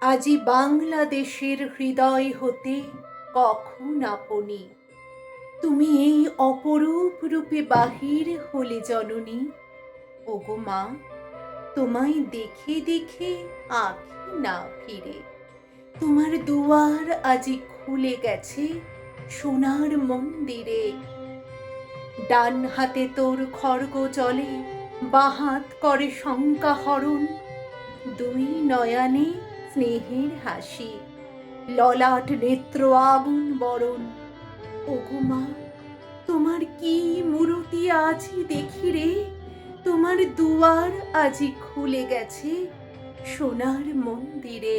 আজি বাংলাদেশের হৃদয় হতে কখন আপনি? তুমি এই অপরূপ রূপে বাহির হলে জননী। ওগো মা, তোমায় দেখে দেখে আঁখি না ফিরে। তোমার দুয়ার আজি খুলে গেছে সোনার মন্দিরে। ডান হাতে তোর খড়গ চলে বাহাত করে শঙ্কা হরণ দুই নয়ানে স্নেহের হাসি। ললাট নেত্র আগুন বরণ। ওগো মা, তোমার কি মূরতি আজি দেখি রে? তোমার দুয়ার আজি খুলে গেছে সোনার মন্দিরে।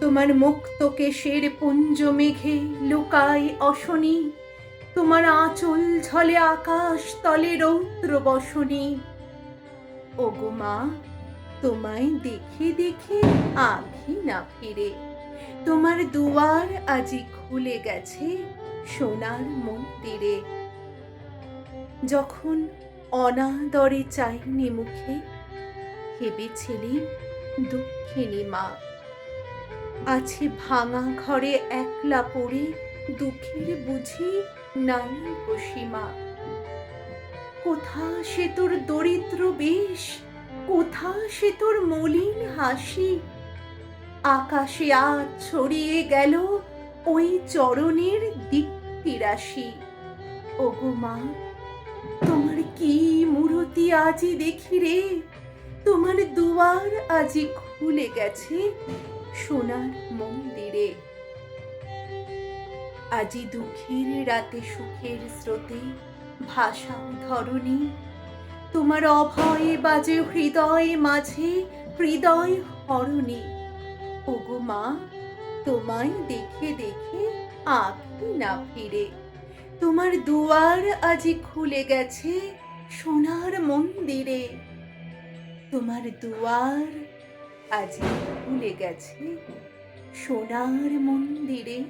তোমার মুক্ত কেশের পুঞ্জ মেঘে লুকায় অশনি। তোমার আঁচল ঝলে আকাশ তলে রৌদ্র বসনি। ওগো মা তোমায় দেখে দেখে আখি না ফিরে। তোমার দুয়ার আজি খুলে গেছে সোনার মন্দিরে। যখন অনাদরে চাইনি মুখে ভেবেছিলেন দুঃখিনী মা। আছে ভাঙা ঘরে একলা পড়ে দুঃখের বুঝি নাই সীমা কোথা সে তোর দরিদ্র বেশ? কোথা সে তোর মলিন হাসি? আকাশে আজ ছড়িয়ে গেল ওই চরণের দিকটিরাশি ওগো মা, তোমার কি মূরতি আজি দেখি রে? তোমার দুয়ার আজি খুলে গেছে সোনার মন্দিরে। আজি দুঃখের রাতে সুখের স্রোতে ভাষাও ধরণী তোমার অভয়ে বাজে হৃদয় মাঝে, হৃদয় হরণী। ওগো মা, তোমায় দেখে দেখে আঁখি না ফিরে। তোমার দুয়ার আজি খুলে গেছে সোনার মন্দিরে। তোমার দুয়ার আজি খুলে গেছে সোনার মন্দিরে।